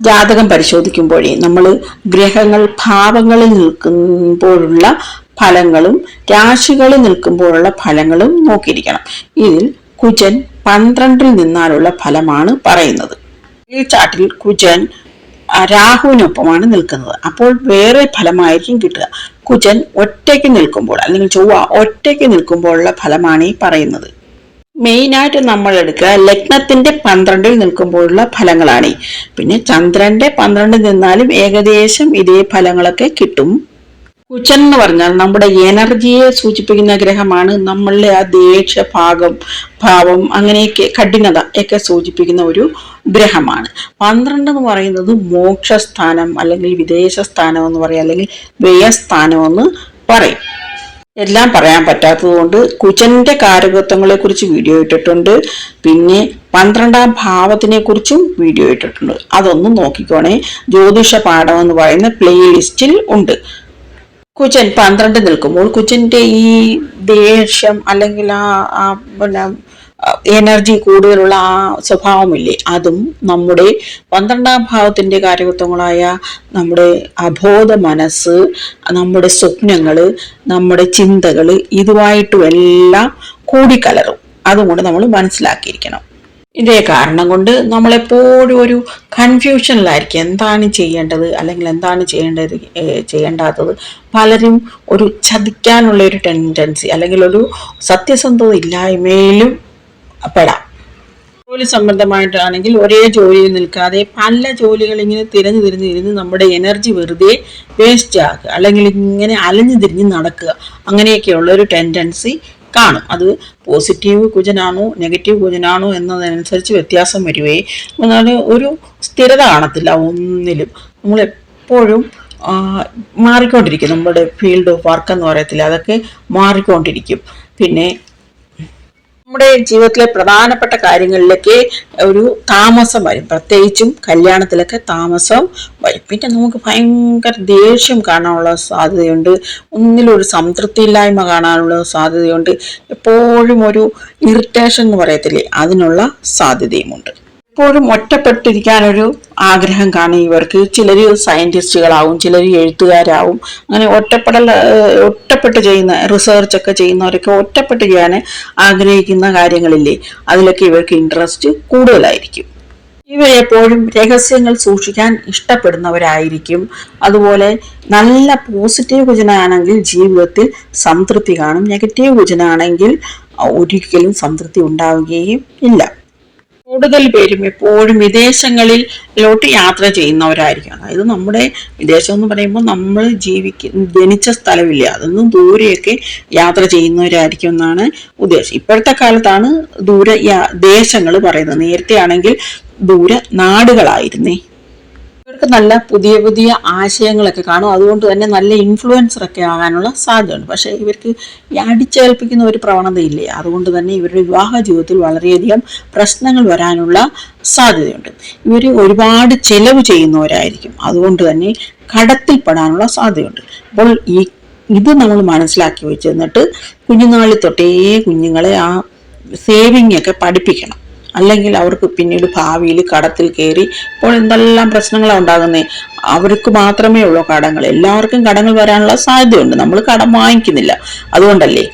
ജാതകം പരിശോധിക്കുമ്പോഴേ നമ്മൾ ഗ്രഹങ്ങൾ ഭാവങ്ങളിൽ നിൽക്കുമ്പോഴുള്ള ഫലങ്ങളും രാശികളിൽ നിൽക്കുമ്പോഴുള്ള ഫലങ്ങളും നോക്കിയിരിക്കണം. ഇതിൽ കുജൻ പന്ത്രണ്ടിൽ നിന്നാലുള്ള ഫലമാണ് പറയുന്നത്. ഈ ചാട്ടിൽ കുജൻ രാഹുവിനൊപ്പമാണ് നിൽക്കുന്നത്. അപ്പോൾ വേറെ ഫലമായിരിക്കും കിട്ടുക. കുജൻ ഒറ്റയ്ക്ക് നിൽക്കുമ്പോൾ അല്ലെങ്കിൽ ചൊവ്വ ഒറ്റയ്ക്ക് നിൽക്കുമ്പോഴുള്ള ഫലമാണ് ഈ പറയുന്നത്. മെയിനായിട്ട് നമ്മൾ എടുക്കുക. ലഗ്നത്തിന്റെ പന്ത്രണ്ടിൽ നിൽക്കുമ്പോഴുള്ള ഫലങ്ങളാണ്. പിന്നെ ചന്ദ്രന്റെ പന്ത്രണ്ടിൽ നിന്നാലും ഏകദേശം ഇതേ ഫലങ്ങളൊക്കെ കിട്ടും. കുചൻ എന്ന് പറഞ്ഞാൽ നമ്മുടെ എനർജിയെ സൂചിപ്പിക്കുന്ന ഗ്രഹമാണ്. നമ്മളുടെ ആ ദേഷ്യ ഭാഗം ഭാവം അങ്ങനെയൊക്കെ കഠിനത ഒക്കെ സൂചിപ്പിക്കുന്ന ഒരു ഗ്രഹമാണ്. പന്ത്രണ്ട് എന്ന് പറയുന്നത് മോക്ഷസ്ഥാനം അല്ലെങ്കിൽ വിദേശ സ്ഥാനം എന്ന് പറയാം അല്ലെങ്കിൽ വ്യയസ്ഥാനം എന്ന് പറയും. എല്ലാം പറയാൻ പറ്റാത്തതുകൊണ്ട് കുജന്റെ കാരകത്വങ്ങളെ കുറിച്ച് വീഡിയോ ഇട്ടിട്ടുണ്ട്. പിന്നെ പന്ത്രണ്ടാം ഭാവത്തിനെ കുറിച്ചും വീഡിയോ ഇട്ടിട്ടുണ്ട്. അതൊന്നും നോക്കിക്കോണേ. ജ്യോതിഷ പാഠം എന്ന് പറയുന്ന പ്ലേലിസ്റ്റിൽ ഉണ്ട്. കുജൻ പന്ത്രണ്ട് നിൽക്കുമ്പോൾ കുജന്റെ ഈ ദേഷ്യം അല്ലെങ്കിൽ ആ പിന്നെ എനർജി കൂടുതലുള്ള ആ സ്വഭാവമില്ലേ? അതും നമ്മുടെ പന്ത്രണ്ടാം ഭാവത്തിന്റെ കാര്യകത്വങ്ങളായ നമ്മുടെ അബോധ മനസ്സ് നമ്മുടെ സ്വപ്നങ്ങൾ നമ്മുടെ ചിന്തകൾ ഇതുമായിട്ടും എല്ലാം കൂടിക്കലറും. അതുകൊണ്ട് നമ്മൾ മനസ്സിലാക്കിയിരിക്കണം. ഇതേ കാരണം കൊണ്ട് നമ്മളെപ്പോഴും ഒരു കൺഫ്യൂഷനിലായിരിക്കും എന്താണ് ചെയ്യേണ്ടത്? അല്ലെങ്കിൽ എന്താണ് ചെയ്യേണ്ടത് ചെയ്യേണ്ടാത്തത്? പലരും ഒരു ചതിക്കാനുള്ള ഒരു ടെൻഡൻസി അല്ലെങ്കിൽ ഒരു സത്യസന്ധത ഇല്ലായ്മയിലും പെടാം. ജോലി സംബന്ധമായിട്ടാണെങ്കിൽ ഒരേ ജോലിയിൽ നിൽക്കാതെ പല ജോലികൾ ഇങ്ങനെ തിരഞ്ഞു തിരിഞ്ഞ് തിരിഞ്ഞ് നമ്മുടെ എനർജി വെറുതെ വേസ്റ്റ് ആക്കുക. അല്ലെങ്കിൽ ഇങ്ങനെ അലഞ്ഞു തിരിഞ്ഞ് നടക്കുക. അങ്ങനെയൊക്കെയുള്ള ഒരു ടെൻഡൻസി കാണും. അത് പോസിറ്റീവ് കുജനാണോ നെഗറ്റീവ് കുജനാണോ എന്നതനുസരിച്ച് വ്യത്യാസം വരുവേ. എന്നാൽ ഒരു സ്ഥിരത കാണത്തില്ല ഒന്നിലും. ആ, മാറിക്കൊണ്ടിരിക്കും. നമ്മുടെ ഫീൽഡ് ഓഫ് വർക്ക് എന്ന് പറയത്തില്ല അതൊക്കെ മാറിക്കൊണ്ടിരിക്കും. പിന്നെ നമ്മുടെ ജീവിതത്തിലെ പ്രധാനപ്പെട്ട കാര്യങ്ങളിലൊക്കെ ഒരു താമസം വരും. പ്രത്യേകിച്ചും കല്യാണത്തിലൊക്കെ താമസം വരും. പിന്നെ നമുക്ക് ഭയങ്കര ദേഷ്യം കാണാനുള്ള സാധ്യതയുണ്ട്. ഒന്നിലൊരു സംതൃപ്തിയില്ലായ്മ കാണാനുള്ള സാധ്യതയുണ്ട്. എപ്പോഴും ഒരു ഇറിറ്റേഷൻ എന്ന് പറയത്തില്ലേ? അതിനുള്ള സാധ്യതയുമുണ്ട്. എപ്പോഴും ഒറ്റപ്പെട്ടിരിക്കാനൊരു ആഗ്രഹം കാണും ഇവർക്ക്. ചിലർ സയന്റിസ്റ്റുകളാവും ചിലർ എഴുത്തുകാരാവും. അങ്ങനെ ഒറ്റപ്പെടൽ ഒറ്റപ്പെട്ട് ചെയ്യുന്ന റിസർച്ചൊക്കെ ചെയ്യുന്നവരൊക്കെ ഒറ്റപ്പെട്ട് ചെയ്യാൻ ആഗ്രഹിക്കുന്ന കാര്യങ്ങളില്ലേ? അതിലൊക്കെ ഇവർക്ക് ഇൻട്രസ്റ്റ് കൂടുതലായിരിക്കും. ഇവരെപ്പോഴും രഹസ്യങ്ങൾ സൂക്ഷിക്കാൻ ഇഷ്ടപ്പെടുന്നവരായിരിക്കും. അതുപോലെ നല്ല പോസിറ്റീവ് കുജനാണെങ്കിൽ ജീവിതത്തിൽ സംതൃപ്തി കാണും. നെഗറ്റീവ് കുജനാണെങ്കിൽ ഒരിക്കലും സംതൃപ്തി ഉണ്ടാവുകയും ഇല്ല. കൂടുതൽ പേരും എപ്പോഴും വിദേശങ്ങളിലോട്ട് യാത്ര ചെയ്യുന്നവരായിരിക്കും അതായത് നമ്മുടെ വിദേശം എന്ന് പറയുമ്പോൾ നമ്മൾ ജീവിക്ക ജനിച്ച സ്ഥലമില്ല. അതൊന്നും ദൂരെയൊക്കെ യാത്ര ചെയ്യുന്നവരായിരിക്കും എന്നാണ് ഉദ്ദേശം. ഇപ്പോഴത്തെ കാലത്താണ് ദൂര ദേശങ്ങൾ പറയുന്നത്. നേരത്തെ ആണെങ്കിൽ ദൂര നാടുകളായിരുന്നേ. ഇവർക്ക് നല്ല പുതിയ പുതിയ ആശയങ്ങളൊക്കെ കാണും. അതുകൊണ്ട് തന്നെ നല്ല ഇൻഫ്ലുവൻസറൊക്കെ ആകാനുള്ള സാധ്യതയുണ്ട്. പക്ഷേ ഇവർക്ക് അടിച്ചേൽപ്പിക്കുന്ന ഒരു പ്രവണതയില്ലേ? അതുകൊണ്ട് തന്നെ ഇവരുടെ വിവാഹ ജീവിതത്തിൽ വളരെയധികം പ്രശ്നങ്ങൾ വരാനുള്ള സാധ്യതയുണ്ട്. ഇവർ ഒരുപാട് ചെലവ് ചെയ്യുന്നവരായിരിക്കും. അതുകൊണ്ട് തന്നെ കടത്തിൽപ്പെടാനുള്ള സാധ്യതയുണ്ട്. അപ്പോൾ ഈ ഇത് നമ്മൾ മനസ്സിലാക്കി വെച്ചിരുന്നിട്ട് കുഞ്ഞുനാളിൽ തൊട്ടേ കുഞ്ഞുങ്ങളെ ആ സേവിങ് ഒക്കെ പഠിപ്പിക്കണം. അല്ലെങ്കിൽ അവർക്ക് പിന്നീട് ഭാവിയിൽ കടത്തിൽ കയറി ഇപ്പോൾ എന്തെല്ലാം പ്രശ്നങ്ങളാണ് ഉണ്ടാകുന്നത് അവർക്ക് മാത്രമേ ഉള്ളൂ കടങ്ങൾ. എല്ലാവർക്കും കടങ്ങൾ വരാനുള്ള സാധ്യതയുണ്ട്. നമ്മൾ കടം വാങ്ങിക്കുന്നില്ല. അതുകൊണ്ടല്ലേ?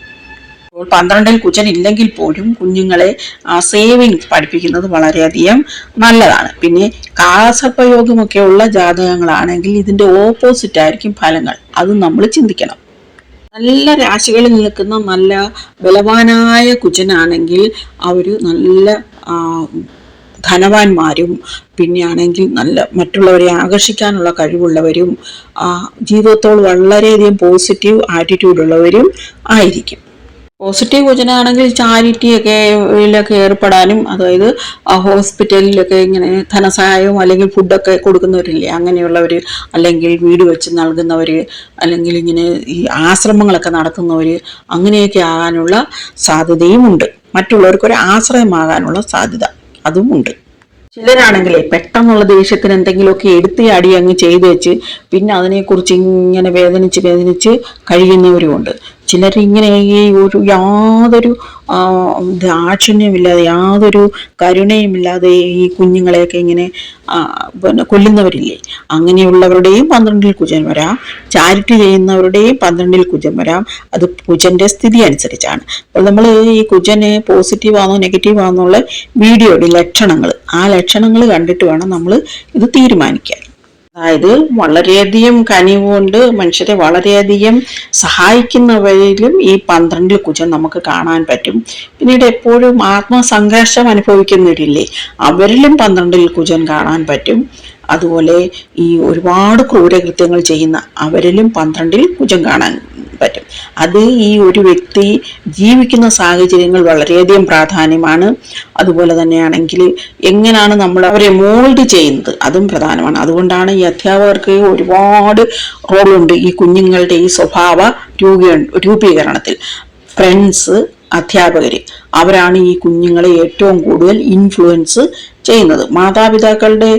ഇപ്പോൾ പന്ത്രണ്ടിൽ കുച്ചൻ ഇല്ലെങ്കിൽ പോലും കുഞ്ഞുങ്ങളെ ആ സേവിങ്സ് പഠിപ്പിക്കുന്നത് വളരെയധികം നല്ലതാണ്. പിന്നെ കാസർപ്പയോഗമൊക്കെയുള്ള ജാതകങ്ങളാണെങ്കിൽ ഇതിന്റെ ഓപ്പോസിറ്റ് ആയിരിക്കും ഫലങ്ങൾ. അത് നമ്മൾ ചിന്തിക്കണം. നല്ല രാശികളിൽ നിൽക്കുന്ന നല്ല ബലവാനായ കുജനാണെങ്കിൽ അവർ നല്ല ധനവാന്മാരും പിന്നെയാണെങ്കിൽ നല്ല മറ്റുള്ളവരെ ആകർഷിക്കാനുള്ള കഴിവുള്ളവരും ജീവിതത്തോട് വളരെയധികം പോസിറ്റീവ് ആറ്റിറ്റ്യൂഡ് ഉള്ളവരും ആയിരിക്കും. പോസിറ്റീവ് വചനമാണെങ്കിൽ ചാരിറ്റിയൊക്കെ ഇതിലൊക്കെ ഏർപ്പെടാനും അതായത് ഹോസ്പിറ്റലിലൊക്കെ ഇങ്ങനെ ധനസഹായവും അല്ലെങ്കിൽ ഫുഡൊക്കെ കൊടുക്കുന്നവരില്ലേ അങ്ങനെയുള്ളവർ അല്ലെങ്കിൽ വീട് വെച്ച് നൽകുന്നവർ അല്ലെങ്കിൽ ഇങ്ങനെ ഈ ആശ്രമങ്ങളൊക്കെ നടത്തുന്നവർ അങ്ങനെയൊക്കെ ആകാനുള്ള സാധ്യതയും ഉണ്ട് മറ്റുള്ളവർക്കൊരു ആശ്രയമാകാനുള്ള സാധ്യത അതും ഉണ്ട് ചിലരാണെങ്കിലേ പെട്ടെന്നുള്ള ദേഷ്യത്തിന് എന്തെങ്കിലുമൊക്കെ എടുത്ത് അടി അങ്ങ് ചെയ്തു വെച്ച് പിന്നെ അതിനെക്കുറിച്ച് ഇങ്ങനെ വേദനിച്ച് വേദനിച്ച് കഴിയുന്നവരുമുണ്ട്. ചിലർ ഈ ഒരു യാതൊരു ദാക്ഷിണ്യമില്ലാതെ യാതൊരു കരുണയുമില്ലാതെ ഈ കുഞ്ഞുങ്ങളെയൊക്കെ ഇങ്ങനെ പിന്നെ കൊല്ലുന്നവരില്ലേ? അങ്ങനെയുള്ളവരുടെയും പന്ത്രണ്ടിൽ കുജൻ വരാം. ചാരിറ്റി ചെയ്യുന്നവരുടെയും പന്ത്രണ്ടിൽ കുജൻ വരാം. അത് കുജന്റെ സ്ഥിതി അനുസരിച്ചാണ്. അപ്പോൾ നമ്മൾ ഈ കുജന് പോസിറ്റീവ് ആണോ നെഗറ്റീവ് ആണോ എന്നുള്ള വീഡിയോയുടെ ലക്ഷണങ്ങൾ ആ ലക്ഷണങ്ങൾ കണ്ടിട്ട് വേണം നമ്മൾ ഇത് തീരുമാനിക്കാൻ. അതായത് വളരെയധികം കനിവുകൊണ്ട് മനുഷ്യരെ വളരെയധികം സഹായിക്കുന്നവരിലും ഈ പന്ത്രണ്ടിൽ കുജൻ നമുക്ക് കാണാൻ പറ്റും. പിന്നീട് എപ്പോഴും ആത്മസംഘർഷം അനുഭവിക്കുന്നവരില്ലേ അവരിലും പന്ത്രണ്ടിൽ കുജൻ കാണാൻ പറ്റും. അതുപോലെ ഈ ഒരുപാട് ക്രൂരകൃത്യങ്ങൾ ചെയ്യുന്ന അവരിലും പന്ത്രണ്ടിൽ കുജം കാണാൻ പറ്റും. അത് ഈ ഒരു വ്യക്തി ജീവിക്കുന്ന സാഹചര്യങ്ങൾ വളരെയധികം പ്രാധാന്യമാണ്. അതുപോലെ തന്നെയാണെങ്കിൽ എങ്ങനെയാണ് നമ്മൾ അവരെ മോൾഡ് ചെയ്യുന്നത്? അതും പ്രധാനമാണ്. അതുകൊണ്ടാണ് ഈ അധ്യാപകർക്ക് ഒരുപാട് റോളുണ്ട് ഈ കുഞ്ഞുങ്ങളുടെ ഈ സ്വഭാവ രൂപീ- രൂപീകരണത്തിൽ. ഫ്രണ്ട്സ് അധ്യാപകർ അവരാണ് ഈ കുഞ്ഞുങ്ങളെ ഏറ്റവും കൂടുതൽ ഇൻഫ്ലുവൻസ് ചെയ്യുന്നത്. മാതാപിതാക്കളുടെ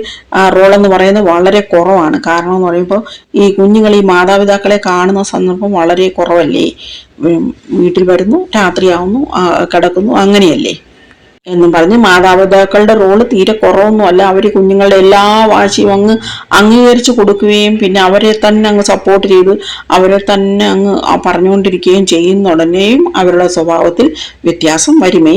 റോൾ എന്ന് പറയുന്നത് വളരെ കുറവാണ്. കാരണം എന്ന് പറയുമ്പോൾ ഈ കുഞ്ഞുങ്ങൾ ഈ മാതാപിതാക്കളെ കാണുന്ന സന്ദർഭം വളരെ കുറവല്ലേ? വീട്ടിൽ വരുന്നു രാത്രിയാവുന്നു കിടക്കുന്നു അങ്ങനെയല്ലേ? എന്നും പറഞ്ഞ് മാതാപിതാക്കളുടെ റോൾ തീരെ കുറവൊന്നും അല്ല അവർ കുഞ്ഞുങ്ങളുടെ എല്ലാ വാശിയും അങ്ങ് അംഗീകരിച്ച് കൊടുക്കുകയും പിന്നെ അവരെ തന്നെ അങ്ങ് സപ്പോർട്ട് ചെയ്ത് അവരെ തന്നെ അങ്ങ് പറഞ്ഞുകൊണ്ടിരിക്കുകയും ചെയ്യുന്ന ഉടനെയും അവരുടെ സ്വഭാവത്തിൽ വ്യത്യാസം വരുമേ.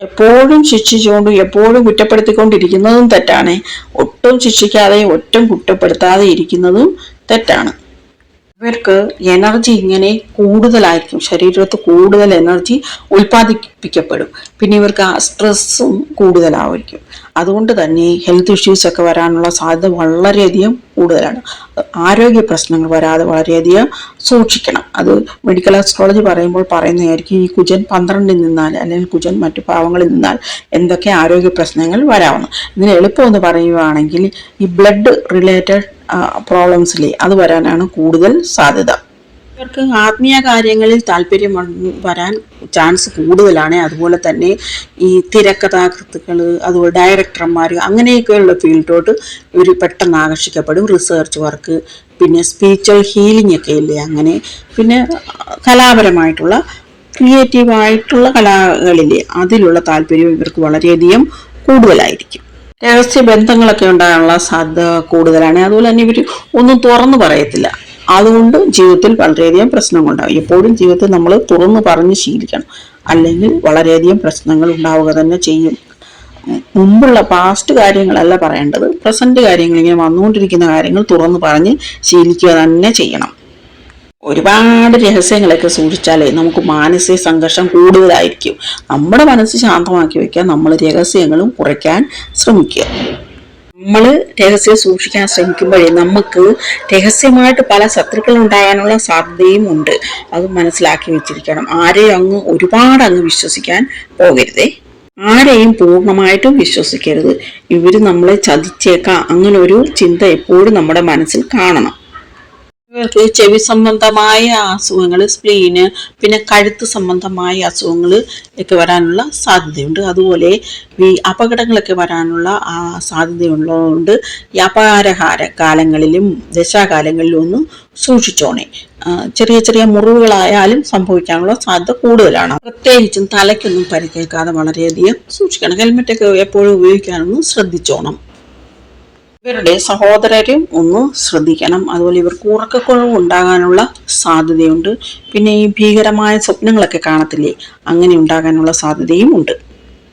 എപ്പോഴും ശിക്ഷിച്ചുകൊണ്ടും എപ്പോഴും കുറ്റപ്പെടുത്തിക്കൊണ്ടിരിക്കുന്നതും തെറ്റാണ്. ഒട്ടും ശിക്ഷിക്കാതെ ഒട്ടും കുറ്റപ്പെടുത്താതെ ഇരിക്കുന്നതും തെറ്റാണ്. ഇവർക്ക് എനർജി ഇങ്ങനെ കൂടുതലായിരിക്കും. ശരീരത്ത് കൂടുതൽ എനർജി ഉൽപ്പാദിപ്പിക്കപ്പെടും. പിന്നെ ഇവർക്ക് ആ സ്ട്രെസ്സും കൂടുതലായിരിക്കും. അതുകൊണ്ട് തന്നെ ഹെൽത്ത് ഇഷ്യൂസ് ഒക്കെ വരാനുള്ള സാധ്യത വളരെയധികം കൂടുതലാണ്. ആരോഗ്യ പ്രശ്നങ്ങൾ വരാതെ വളരെയധികം സൂക്ഷിക്കണം. അത് മെഡിക്കൽ ആസ്ട്രോളജി പറയുമ്പോൾ പറയുന്നതായിരിക്കും ഈ കുജൻ പന്ത്രണ്ടിൽ നിന്നാൽ അല്ലെങ്കിൽ കുജൻ മറ്റു ഭാവങ്ങളിൽ നിന്നാൽ എന്തൊക്കെ ആരോഗ്യ പ്രശ്നങ്ങൾ വരാവുന്നു. ഇതിന് എളുപ്പമെന്ന് പറയുകയാണെങ്കിൽ ഈ ബ്ലഡ് റിലേറ്റഡ് പ്രോബ്ലംസിലെ അത് വരാനാണ് കൂടുതൽ സാധ്യത. ഇവർക്ക് ആത്മീയ കാര്യങ്ങളിൽ താല്പര്യം വരാൻ ചാൻസ് കൂടുതലാണ്. അതുപോലെ തന്നെ ഈ തിരക്കഥാകൃത്തുക്കൾ അതുപോലെ ഡയറക്ടർമാർ അങ്ങനെയൊക്കെയുള്ള ഫീൽഡിലോട്ട് ഇവർ പെട്ടെന്ന് ആകർഷിക്കപ്പെടും. റിസർച്ച് വർക്ക് പിന്നെ സ്പീച്ചൽ ഹീലിംഗ് ഒക്കെ ഇല്ലേ അങ്ങനെ. പിന്നെ കലാപരമായിട്ടുള്ള ക്രിയേറ്റീവായിട്ടുള്ള കലകളില്ലേ അതിലുള്ള താല്പര്യം ഇവർക്ക് വളരെയധികം കൂടുതലായിരിക്കും. രഹസ്യ ബന്ധങ്ങളൊക്കെ ഉണ്ടാകാനുള്ള സാധ്യത കൂടുതലാണ്. അതുപോലെ തന്നെ ഇവർ ഒന്നും തുറന്നു പറയത്തില്ല. അതുകൊണ്ട് ജീവിതത്തിൽ വളരെയധികം പ്രശ്നങ്ങളുണ്ടാകും. എപ്പോഴും ജീവിതത്തിൽ നമ്മൾ തുറന്നു പറഞ്ഞ് ശീലിക്കണം. അല്ലെങ്കിൽ വളരെയധികം പ്രശ്നങ്ങൾ ഉണ്ടാവുക തന്നെ ചെയ്യും. മുമ്പുള്ള പാസ്റ്റ് കാര്യങ്ങളല്ല പറയേണ്ടത്. പ്രസന്റ് കാര്യങ്ങൾ ഇങ്ങനെ വന്നുകൊണ്ടിരിക്കുന്ന കാര്യങ്ങൾ തുറന്നു പറഞ്ഞ് ശീലിക്കുക തന്നെ ചെയ്യണം. ഒരുപാട് രഹസ്യങ്ങളൊക്കെ സൂക്ഷിച്ചാലേ നമുക്ക് മാനസിക സംഘർഷം കൂടുതലായിരിക്കും. നമ്മുടെ മനസ്സ് ശാന്തമാക്കി വയ്ക്കാൻ നമ്മൾ രഹസ്യങ്ങളും കുറയ്ക്കാൻ ശ്രമിക്കുക. നമ്മൾ രഹസ്യം സൂക്ഷിക്കാൻ ശ്രമിക്കുമ്പോഴേ നമുക്ക് രഹസ്യമായിട്ട് പല ശത്രുക്കൾ ഉണ്ടാകാനുള്ള സാധ്യതയും ഉണ്ട്. അത് മനസ്സിലാക്കി വെച്ചിരിക്കണം. ആരെയും അങ്ങ് ഒരുപാട് അങ്ങ് വിശ്വസിക്കാൻ പോകരുതേ. ആരെയും പൂർണമായിട്ടും വിശ്വസിക്കരുത്. ഇവർ നമ്മളെ ചതിച്ചേക്കാം. അങ്ങനെ ഒരു ചിന്ത എപ്പോഴും നമ്മുടെ മനസ്സിൽ കാണണം. ചെവി സംബന്ധമായ അസുഖങ്ങൾ സ്പ്ലീന് പിന്നെ കഴുത്ത് സംബന്ധമായ അസുഖങ്ങൾ ഒക്കെ വരാനുള്ള സാധ്യതയുണ്ട്. അതുപോലെ ഈ അപകടങ്ങളൊക്കെ വരാനുള്ള ആ സാധ്യതയുള്ളതുകൊണ്ട് ഈ അപാരഹാര കാലങ്ങളിലും ദശാകാലങ്ങളിലും ഒന്നും സൂക്ഷിച്ചോണേ. ചെറിയ ചെറിയ മുറിവുകളായാലും സംഭവിക്കാനുള്ള സാധ്യത കൂടുതലാണ്. പ്രത്യേകിച്ചും തലയ്ക്കൊന്നും പരിക്കേൽക്കാതെ വളരെയധികം സൂക്ഷിക്കണം. ഹെൽമെറ്റൊക്കെ എപ്പോഴും ഉപയോഗിക്കാനൊന്നും ശ്രദ്ധിച്ചോണം. ഇവരുടെ സഹോദരരും ഒന്ന് ശ്രദ്ധിക്കണം. അതുപോലെ ഇവർക്ക് ഉറക്കക്കുറവ് ഉണ്ടാകാനുള്ള സാധ്യതയുണ്ട്. പിന്നെ ഈ ഭീകരമായ സ്വപ്നങ്ങളൊക്കെ കാണത്തില്ലേ? അങ്ങനെ ഉണ്ടാകാനുള്ള സാധ്യതയും ഉണ്ട്.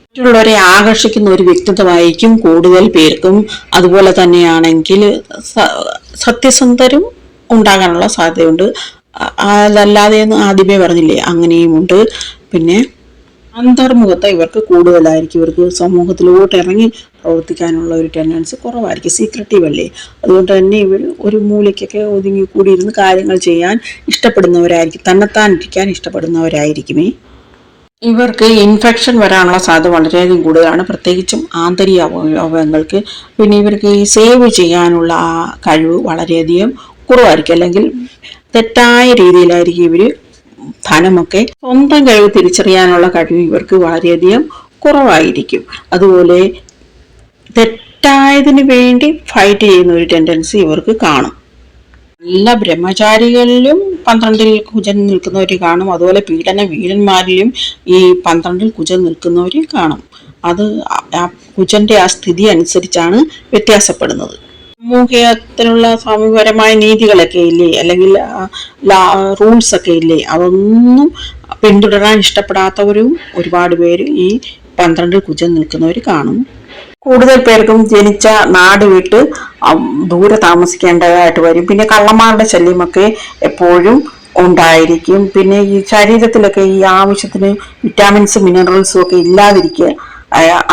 മറ്റുള്ളവരെ ആകർഷിക്കുന്ന ഒരു വ്യക്തിത്വമായിരിക്കും കൂടുതൽ പേർക്കും. അതുപോലെ തന്നെയാണെങ്കിൽ സത്യസന്ധരും ഉണ്ടാകാനുള്ള സാധ്യതയുണ്ട്. അതല്ലാതെ ആദ്യമേ പറഞ്ഞില്ലേ അങ്ങനെയുമുണ്ട് പിന്നെ അന്തർമുഖത ഇവർക്ക് കൂടുതലായിരിക്കും. ഇവർക്ക് സമൂഹത്തിലോട്ട് ഇറങ്ങി പ്രവർത്തിക്കാനുള്ള ഒരു ടെൻഡൻസ് കുറവായിരിക്കും. സീക്രട്ടീവ് അല്ലേ? അതുകൊണ്ട് തന്നെ ഇവർ ഒരു മൂലയ്ക്കൊക്കെ ഒതുങ്ങി കൂടിയിരുന്ന് കാര്യങ്ങൾ ചെയ്യാൻ ഇഷ്ടപ്പെടുന്നവരായിരിക്കും. തന്നെത്താൻ ഇരിക്കാൻ ഇഷ്ടപ്പെടുന്നവരായിരിക്കുമേ. ഇവർക്ക് ഇൻഫെക്ഷൻ വരാനുള്ള സാധ്യത വളരെയധികം കൂടുതലാണ്. പ്രത്യേകിച്ചും ആന്തരിക അവയവങ്ങൾക്ക്. പിന്നെ ഇവർക്ക് ഈ സേവ് ചെയ്യാനുള്ള ആ കഴിവ് വളരെയധികം കുറവായിരിക്കും. അല്ലെങ്കിൽ തെറ്റായ രീതിയിലായിരിക്കും ഇവർ ധനമൊക്കെ സ്വന്തം കഴിവ് തിരിച്ചറിയാനുള്ള കഴിവ് ഇവർക്ക് വളരെയധികം കുറവായിരിക്കും. അതുപോലെ തെറ്റായതിനു വേണ്ടി ഫൈറ്റ് ചെയ്യുന്ന ഒരു ടെൻഡൻസി ഇവർക്ക് കാണും. എല്ലാ ബ്രഹ്മചാരികളിലും പന്ത്രണ്ടിൽ കുജൻ നിൽക്കുന്നവർ കാണും. അതുപോലെ പീഡന വീരന്മാരിലും ഈ പന്ത്രണ്ടിൽ കുജൻ നിൽക്കുന്നവർ കാണും. അത് ആ- കുജന്റെ ആ സ്ഥിതി അനുസരിച്ചാണ് വ്യത്യാസപ്പെടുന്നത്. സാമൂഹികത്തിലുള്ള സാമൂഹികപരമായ നീതികളൊക്കെ ഇല്ലേ? അല്ലെങ്കിൽ റൂൾസ് ഒക്കെ ഇല്ലേ? അതൊന്നും പിന്തുടരാൻ ഇഷ്ടപ്പെടാത്തവരും ഒരുപാട് പേര് ഈ പന്ത്രണ്ടിൽ കുജൻ നിൽക്കുന്നവർ കാണും. കൂടുതൽ പേർക്കും ജനിച്ച നാട് വിട്ട് ദൂരെ താമസിക്കേണ്ടതായിട്ട് വരും. പിന്നെ കള്ളന്മാരുടെ ശല്യമൊക്കെ എപ്പോഴും ഉണ്ടായിരിക്കും. പിന്നെ ഈ ശരീരത്തിലൊക്കെ ഈ ആവശ്യത്തിന് വിറ്റാമിൻസും മിനറൽസും ഒക്കെ ഇല്ലാതിരിക്കുക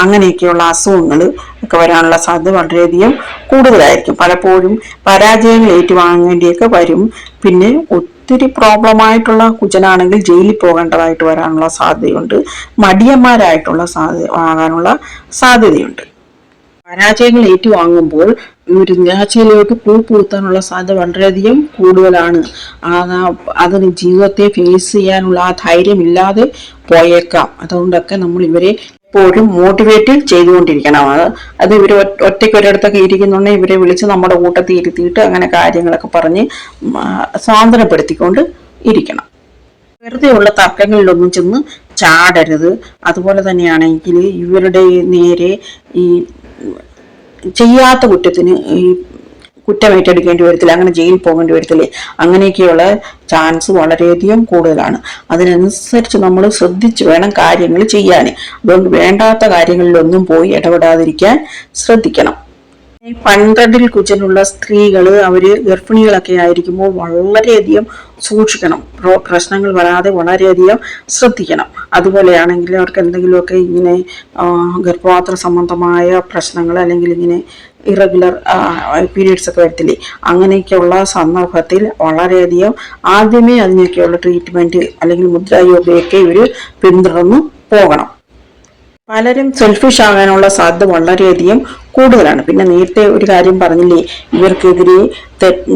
അങ്ങനെയൊക്കെയുള്ള അസുഖങ്ങൾ ഒക്കെ വരാനുള്ള സാധ്യത വളരെയധികം കൂടുതലായിരിക്കും. പലപ്പോഴും പരാജയങ്ങൾ ഏറ്റുവാങ്ങേണ്ടിയൊക്കെ വരും. പിന്നെ ഒത്തിരി പ്രോബ്ലമായിട്ടുള്ള കുജനാണെങ്കിൽ ജയിലിൽ പോകേണ്ടതായിട്ട് വരാനുള്ള സാധ്യതയുണ്ട്. മടിയന്മാരായിട്ടുള്ള സാധ്യത ആകാനുള്ള സാധ്യതയുണ്ട്. പരാജയങ്ങൾ ഏറ്റുവാങ്ങുമ്പോൾ ഒരു നിരാശയിലേക്ക് പൂ പൂത്താനുള്ള സാധ്യത വളരെയധികം കൂടുതലാണ്. അതിന് ജീവിതത്തെ ഫേസ് ചെയ്യാനുള്ള ആ ധൈര്യം ഇല്ലാതെ പോയേക്കാം. അതുകൊണ്ടൊക്കെ നമ്മൾ ഇവരെ എപ്പോഴും മോട്ടിവേറ്റ് ചെയ്തുകൊണ്ടിരിക്കണം. അത് അത് ഇവർ ഒറ്റയ്ക്ക് ഒരിടത്തൊക്കെ ഇരിക്കുന്നുണ്ടെങ്കിൽ ഇവരെ വിളിച്ച് നമ്മുടെ കൂട്ടത്തിൽ ഇരുത്തിയിട്ട് അങ്ങനെ കാര്യങ്ങളൊക്കെ പറഞ്ഞ് സാന്ത്വനപ്പെടുത്തിക്കൊണ്ട് ഇരിക്കണം. വെറുതെ ഉള്ള തർക്കങ്ങളിലൊന്നും ചെന്ന് ചാടരുത്. അതുപോലെ തന്നെയാണെങ്കിൽ ഇവരുടെ നേരെ ഈ ചെയ്യാത്ത കുറ്റത്തിന് ഈ കുറ്റം ഏറ്റെടുക്കേണ്ടി വരത്തില്ല അങ്ങനെ ജയിലിൽ പോകേണ്ടി വരത്തില്ലേ? അങ്ങനെയൊക്കെയുള്ള ചാൻസ് വളരെയധികം കൂടുതലാണ്. അതിനനുസരിച്ച് നമ്മൾ ശ്രദ്ധിച്ച് വേണം കാര്യങ്ങൾ ചെയ്യാൻ. അതുകൊണ്ട് വേണ്ടാത്ത കാര്യങ്ങളിലൊന്നും പോയി ഇടപെടാതിരിക്കാൻ ശ്രദ്ധിക്കണം. പന്ത്രണ്ടിൽ കുജനുള്ള സ്ത്രീകൾ അവർ ഗർഭിണികളൊക്കെ ആയിരിക്കുമ്പോൾ വളരെയധികം സൂക്ഷിക്കണം. പ്രോ- പ്രശ്നങ്ങൾ വരാതെ വളരെയധികം ശ്രദ്ധിക്കണം. അതുപോലെയാണെങ്കിൽ അവർക്ക് എന്തെങ്കിലുമൊക്കെ ഇങ്ങനെ ഗർഭപാത്ര സംബന്ധമായ പ്രശ്നങ്ങൾ അല്ലെങ്കിൽ ഇങ്ങനെ ഇറഗുലർ പീരീഡ്സ് ഒക്കെ വരത്തില്ലേ? അങ്ങനെയൊക്കെയുള്ള സന്ദർഭത്തിൽ വളരെയധികം ആദ്യമേ അതിനൊക്കെയുള്ള ട്രീറ്റ്മെന്റ് അല്ലെങ്കിൽ മുദ്രായോഗയൊക്കെ ഇവർ പിന്തുടർന്ന് പോകണം. പലരും സെൽഫിഷ് ആകാനുള്ള സാധ്യത വളരെയധികം കൂടുതലാണ്. പിന്നെ നേരത്തെ ഒരു കാര്യം പറഞ്ഞില്ലേ ഇവർക്കെതിരെ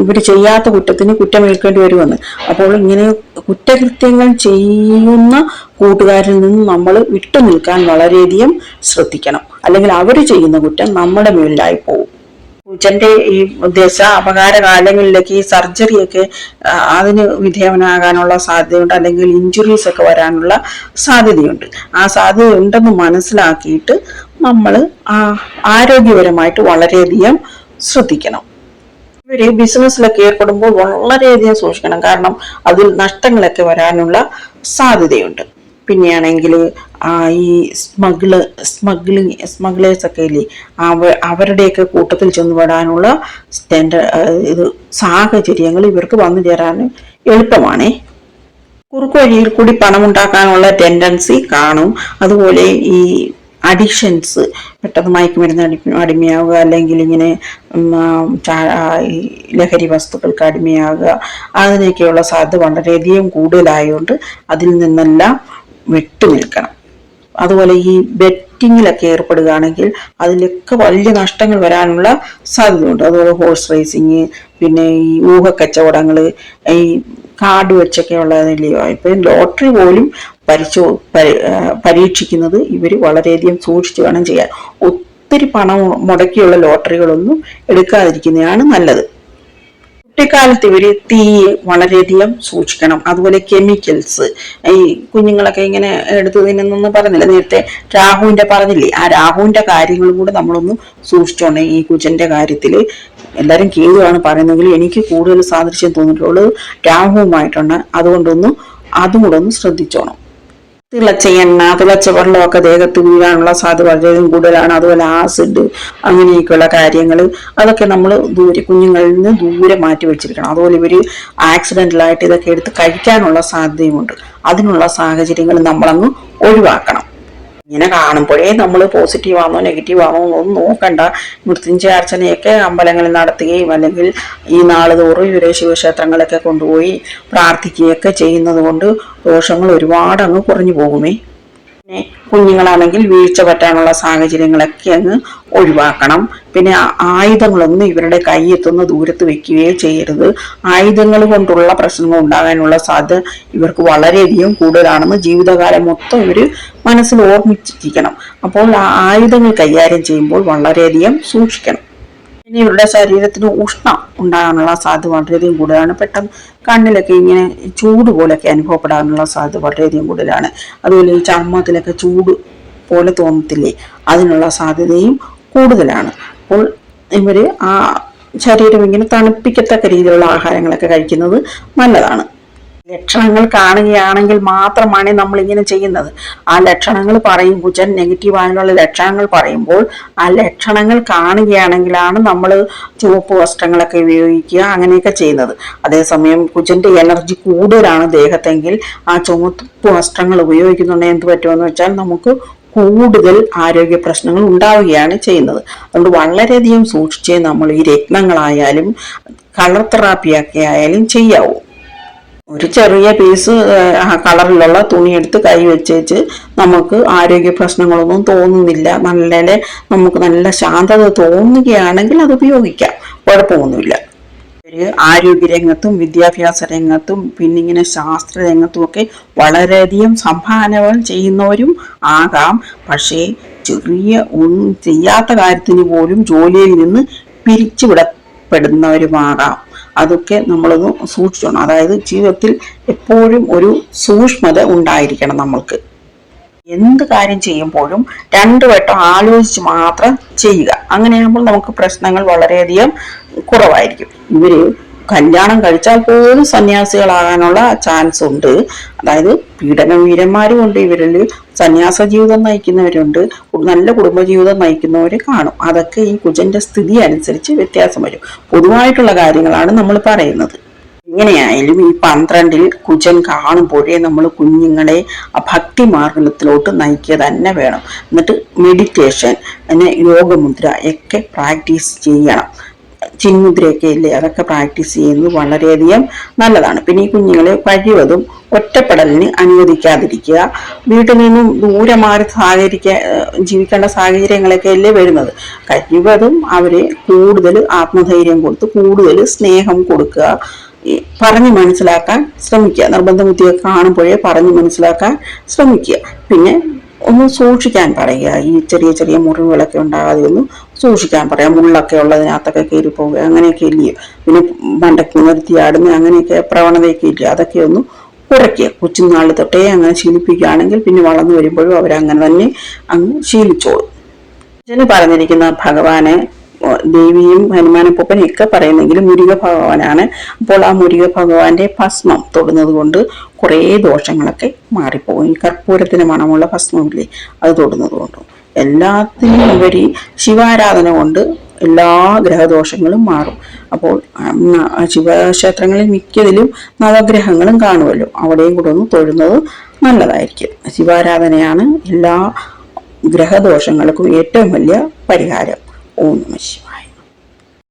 ഇവർ ചെയ്യാത്ത കുറ്റത്തിന് കുറ്റമേൽക്കേണ്ടി വരുമെന്ന്. അപ്പോൾ ഇങ്ങനെ കുറ്റകൃത്യങ്ങൾ ചെയ്യുന്ന കൂട്ടുകാരിൽ നിന്ന് നമ്മൾ വിട്ടു നിൽക്കാൻ വളരെയധികം ശ്രദ്ധിക്കണം. അല്ലെങ്കിൽ അവർ ചെയ്യുന്ന കുറ്റം നമ്മുടെ മേലിലായി പോകും പൂജന്റെ ഈ ദശ അപകാര കാലങ്ങളിലേക്ക് ഈ സർജറിയൊക്കെ അതിന് വിധേയനാകാനുള്ള സാധ്യതയുണ്ട്. അല്ലെങ്കിൽ ഇഞ്ചുറീസ് ഒക്കെ വരാനുള്ള സാധ്യതയുണ്ട്. ആ സാധ്യത ഉണ്ടെന്ന് മനസ്സിലാക്കിയിട്ട് നമ്മൾ ആരോഗ്യപരമായിട്ട് വളരെയധികം ശ്രദ്ധിക്കണം. ഇവർ ബിസിനസ്സിലൊക്കെ ഏർപ്പെടുമ്പോൾ വളരെയധികം സൂക്ഷിക്കണം. കാരണം അതിൽ നഷ്ടങ്ങളൊക്കെ വരാനുള്ള സാധ്യതയുണ്ട്. പിന്നെയാണെങ്കിൽ ഈ സ്മഗ്ള് സ്മഗ്ലിങ് സ്മഗ്ലേഴ്സ് ഒക്കെ ഇല്ലേ അവ അവരുടെയൊക്കെ കൂട്ടത്തിൽ ചെന്ന് പെടാനുള്ള ഇത് സാഹചര്യങ്ങൾ ഇവർക്ക് വന്നു ചേരാൻ എളുപ്പമാണേ. കുറുക്കുവഴിയിൽ കൂടി പണമുണ്ടാക്കാനുള്ള ടെൻഡൻസി കാണും. അതുപോലെ ഈ അഡിക്ഷൻസ് പെട്ടെന്ന് മയക്കുമരുന്ന് അടി അടിമയാവുക അല്ലെങ്കിൽ ഇങ്ങനെ ലഹരി വസ്തുക്കൾക്ക് അടിമയാവുക അതിനൊക്കെയുള്ള സാധ്യത വളരെയധികം കൂടുതലായതുകൊണ്ട് അതിൽ നിന്നെല്ലാം വിട്ടുനിൽക്കണം അതുപോലെ ഈ ബെറ്റിങ്ങിലൊക്കെ ഏർപ്പെടുകയാണെങ്കിൽ അതിലൊക്കെ വലിയ നഷ്ടങ്ങൾ വരാനുള്ള സാധ്യതയുണ്ട്. അതുപോലെ ഹോഴ്സ് റേസിങ് പിന്നെ ഈ ഊഹക്കച്ചവടങ്ങൾ ഈ കാർഡ് വെച്ചൊക്കെ ഉള്ളതില്ലയോ ഇപ്പം ലോട്ടറി പോലും പരിശോ പരീക്ഷിക്കുന്നത് ഇവർ വളരെയധികം സൂക്ഷിച്ചു വേണം ചെയ്യാൻ. ഒത്തിരി പണം മുടക്കിയുള്ള ലോട്ടറികളൊന്നും എടുക്കാതിരിക്കുന്നതാണ് നല്ലത്. കുട്ടിക്കാലത്ത് ഇവർ തീ വളരെയധികം സൂക്ഷിക്കണം. അതുപോലെ കെമിക്കൽസ്. ഈ കുഞ്ഞുങ്ങളൊക്കെ ഇങ്ങനെ എടുത്തു തിന്നുന്നെന്ന് പറഞ്ഞില്ല. നേരത്തെ രാഹുവിന്റെ പറഞ്ഞില്ലേ? ആ രാഹുവിന്റെ കാര്യങ്ങളും കൂടെ നമ്മളൊന്ന് സൂക്ഷിച്ചോണം ഈ കുജന്റെ കാര്യത്തിൽ എല്ലാവരും കേതുവാണ് പറയുന്നെങ്കിൽ എനിക്ക് കൂടുതൽ സാദൃശ്യം തോന്നിയിട്ടുള്ളത് രാഹുവുമായിട്ടാണ്. അതുകൊണ്ടൊന്നും അതും കൂടെ ഒന്ന് ശ്രദ്ധിച്ചോണം. തിളച്ച എണ്ണ തിളച്ച വെള്ളമൊക്കെ ദേഹത്ത് വീഴാനുള്ള സാധ്യത വളരെയധികം കൂടുതലാണ്. അതുപോലെ ആസിഡ് അങ്ങനെയൊക്കെയുള്ള കാര്യങ്ങൾ അതൊക്കെ നമ്മൾ ദൂരെ കുഞ്ഞുങ്ങളിൽ നിന്ന് ദൂരെ മാറ്റി വെച്ചിരിക്കണം. അതുപോലെ ഇവർ ആക്സിഡന്റലായിട്ട് ഇതൊക്കെ എടുത്ത് കഴിക്കാനുള്ള സാധ്യതയുമുണ്ട്. അതിനുള്ള സാഹചര്യങ്ങൾ നമ്മളങ്ങ് ഒഴിവാക്കണം. ഇങ്ങനെ കാണുമ്പോഴേ നമ്മൾ പോസിറ്റീവ് ആണോ നെഗറ്റീവ് ആണോ ഒന്നും നോക്കണ്ട. മൃത്യുഞ്ജയ അർച്ചനയൊക്കെ അമ്പലങ്ങളിൽ നടത്തുകയും അല്ലെങ്കിൽ ഈ നാൾ തോറും ഇവരെ ശിവക്ഷേത്രങ്ങളൊക്കെ കൊണ്ടുപോയി പ്രാർത്ഥിക്കുകയൊക്കെ ചെയ്യുന്നത് കൊണ്ട് ദോഷങ്ങൾ ഒരുപാട് അങ്ങ് കുറഞ്ഞു പോകുമേ. പിന്നെ കുഞ്ഞുങ്ങളാണെങ്കിൽ വീഴ്ച പറ്റാനുള്ള സാഹചര്യങ്ങളൊക്കെ അങ്ങ് ഒഴിവാക്കണം. പിന്നെ ആയുധങ്ങളൊന്നും ഇവരുടെ കൈയെത്തുന്ന ദൂരത്ത് വെക്കുകയോ ചെയ്യരുത്. ആയുധങ്ങൾ കൊണ്ടുള്ള പ്രശ്നങ്ങൾ ഉണ്ടാകാനുള്ള സാധ്യത ഇവർക്ക് വളരെയധികം കൂടുതലാണെന്ന് ജീവിതകാലം മൊത്തം ഇവർ മനസ്സിൽ ഓർമ്മിച്ചിരിക്കണം. അപ്പോൾ ആയുധങ്ങൾ കൈകാര്യം ചെയ്യുമ്പോൾ വളരെയധികം സൂക്ഷിക്കണം. ഇനി ഇവരുടെ ശരീരത്തിന് ഉഷ്ണം ഉണ്ടാകാനുള്ള സാധ്യത വളരെയധികം കൂടുതലാണ്. പെട്ടെന്ന് കണ്ണിലൊക്കെ ഇങ്ങനെ ചൂട് പോലെയൊക്കെ അനുഭവപ്പെടാനുള്ള സാധ്യത വളരെയധികം കൂടുതലാണ്. അതുപോലെ ഈ ചർമ്മത്തിലൊക്കെ ചൂട് പോലെ തോന്നത്തില്ലേ? അതിനുള്ള സാധ്യതയും കൂടുതലാണ്. അപ്പോൾ ഇവർ ആ ശരീരം ഇങ്ങനെ തണുപ്പിക്കത്തക്ക രീതിയിലുള്ള ആഹാരങ്ങളൊക്കെ കഴിക്കുന്നത് നല്ലതാണ്. ലക്ഷണങ്ങൾ കാണുകയാണെങ്കിൽ മാത്രമാണ് നമ്മൾ ഇങ്ങനെ ചെയ്യുന്നത്. ആ ലക്ഷണങ്ങൾ പറയും കുജൻ നെഗറ്റീവായുള്ള ലക്ഷണങ്ങൾ പറയുമ്പോൾ ആ ലക്ഷണങ്ങൾ കാണുകയാണെങ്കിലാണ് നമ്മൾ ചുവപ്പ് വസ്ത്രങ്ങളൊക്കെ ഉപയോഗിക്കുക അങ്ങനെയൊക്കെ ചെയ്യുന്നത്. അതേസമയം കുജന്റെ എനർജി കൂടുതലാണ് ദേഹത്തെങ്കിൽ ആ ചുവപ്പ് വസ്ത്രങ്ങൾ ഉപയോഗിക്കുന്നുണ്ടെങ്കിൽ എന്ത് പറ്റുമെന്ന് വെച്ചാൽ നമുക്ക് കൂടുതൽ ആരോഗ്യ പ്രശ്നങ്ങൾ ഉണ്ടാവുകയാണ് ചെയ്യുന്നത്. അതുകൊണ്ട് വളരെയധികം സൂക്ഷിച്ചേ നമ്മൾ ഈ രത്നങ്ങളായാലും കളർ തെറാപ്പിയൊക്കെ ആയാലും ചെയ്യാവൂ. ഒരു ചെറിയ പീസ് കളറിലുള്ള തുണി എടുത്ത് കൈ വെച്ചേച്ച് നമുക്ക് ആരോഗ്യ പ്രശ്നങ്ങളൊന്നും തോന്നുന്നില്ല. നല്ല നമുക്ക് നല്ല ശാന്തത തോന്നുകയാണെങ്കിൽ അത് ഉപയോഗിക്കാം. കുഴപ്പമൊന്നുമില്ല. ഒരു ആരോഗ്യ രംഗത്തും വിദ്യാഭ്യാസ രംഗത്തും പിന്നെ ഇങ്ങനെ ശാസ്ത്ര രംഗത്തും ഒക്കെ വളരെയധികം സംഭാവനകൾ ചെയ്യുന്നവരും ആകാം. പക്ഷേ ചെറിയ ഒന്നും ചെയ്യാത്ത കാര്യത്തിന് പോലും ജോലിയിൽ നിന്ന് പിരിച്ചുവിടപ്പെടുന്നവരുമാകാം. അതൊക്കെ നമ്മളൊന്ന് സൂക്ഷിച്ചോണം. അതായത് ജീവിതത്തിൽ എപ്പോഴും ഒരു സൂക്ഷ്മത ഉണ്ടായിരിക്കണം നമ്മൾക്ക്. എന്ത് കാര്യം ചെയ്യുമ്പോഴും രണ്ടു വട്ടം ആലോചിച്ച് മാത്രം ചെയ്യുക. അങ്ങനെയാകുമ്പോൾ നമുക്ക് പ്രശ്നങ്ങൾ വളരെയധികം കുറവായിരിക്കും. ഇവർ കല്യാണം കഴിച്ചാൽ പോലും സന്യാസികളാകാനുള്ള ചാൻസ് ഉണ്ട്. അതായത് പീഡന വീരന്മാരും ഉണ്ട് ഇവരിൽ സന്യാസ ജീവിതം നയിക്കുന്നവരുണ്ട് നല്ല കുടുംബജീവിതം നയിക്കുന്നവരെ കാണും. അതൊക്കെ ഈ കുജന്റെ സ്ഥിതി അനുസരിച്ച് വ്യത്യാസം വരും. പൊതുവായിട്ടുള്ള കാര്യങ്ങളാണ് നമ്മൾ പറയുന്നത്. എങ്ങനെയായാലും ഈ പന്ത്രണ്ടിൽ കുജൻ കാണുമ്പോഴേ നമ്മൾ കുഞ്ഞുങ്ങളെ ഭക്തി മാർഗത്തിലോട്ട് നയിക്കുക തന്നെ വേണം. എന്നിട്ട് മെഡിറ്റേഷൻ പിന്നെ യോഗമുദ്ര ഒക്കെ പ്രാക്ടീസ് ചെയ്യണം. ചിന്മുദ്രയൊക്കെ ഇല്ലേ അതൊക്കെ പ്രാക്ടീസ് ചെയ്യുന്നത് വളരെയധികം നല്ലതാണ്. പിന്നെ ഈ കുഞ്ഞുങ്ങളെ കഴിവതും ഒറ്റപ്പെടലിന് അനുവദിക്കാതിരിക്കുക. വീട്ടിൽ നിന്നും ദൂരെ മാറി സഹകരിക്ക ജീവിക്കേണ്ട സാഹചര്യങ്ങളൊക്കെ അല്ലേ വരുന്നത്. കഴിവതും അവരെ കൂടുതൽ ആത്മധൈര്യം കൊടുത്ത് കൂടുതൽ സ്നേഹം കൊടുക്കുക. പറഞ്ഞ് മനസ്സിലാക്കാൻ ശ്രമിക്കുക. നിർബന്ധബുദ്ധിയൊക്കെ കാണുമ്പോഴേ പറഞ്ഞ് മനസ്സിലാക്കാൻ ശ്രമിക്കുക. പിന്നെ ഒന്ന് സൂക്ഷിക്കാൻ പറയുക. ഈ ചെറിയ ചെറിയ മുറിവുകളൊക്കെ ഉണ്ടാകാതെ ഒന്ന് സൂക്ഷിക്കാൻ പറയാം മുള്ളൊക്കെ ഉള്ളതിനകത്തൊക്കെ കയറി പോവുക. അങ്ങനെയൊക്കെ ഇല്ലയോ പിന്നെ മണ്ടയ്ക്ക് നിർത്തിയാടുന്ന അങ്ങനെയൊക്കെ പ്രവണതയൊക്കെ ഇല്ല? അതൊക്കെ ഒന്ന് കുറയ്ക്കുക. കൊച്ചുനാൾ തൊട്ടേ അങ്ങനെ ശീലിപ്പിക്കുകയാണെങ്കിൽ പിന്നെ വളർന്നു വരുമ്പോഴും അവരങ്ങനെ തന്നെ അങ്ങ് ശീലിച്ചോളും. ഇതിന് പറഞ്ഞിരിക്കുന്ന ഭഗവാനെ ദേവിയും ഹനുമാനപ്പൊപ്പനും ഒക്കെ പറയുന്നെങ്കിലും മുരുക ഭഗവാനാണ്. അപ്പോൾ ആ മുരുക ഭഗവാന്റെ ഭസ്മം തൊടുന്നത് കൊണ്ട് കുറേ ദോഷങ്ങളൊക്കെ മാറിപ്പോകും. ഈ കർപ്പൂരത്തിന് മണമുള്ള ഭസ്മമില്ലേ അത് തൊടുന്നത് കൊണ്ടും. എല്ലാത്തിനും ഉപരി ശിവാരാധന കൊണ്ട് എല്ലാ ഗ്രഹദോഷങ്ങളും മാറും. അപ്പോൾ ശിവക്ഷേത്രങ്ങളിൽ മിക്കതിലും നവഗ്രഹങ്ങളും കാണുമല്ലോ അവിടെയും കൂടെ ഒന്ന് തൊഴുന്നത് നല്ലതായിരിക്കും. ശിവാരാധനയാണ് എല്ലാ ഗ്രഹദോഷങ്ങൾക്കും ഏറ്റവും വലിയ പരിഹാരം. olmamış.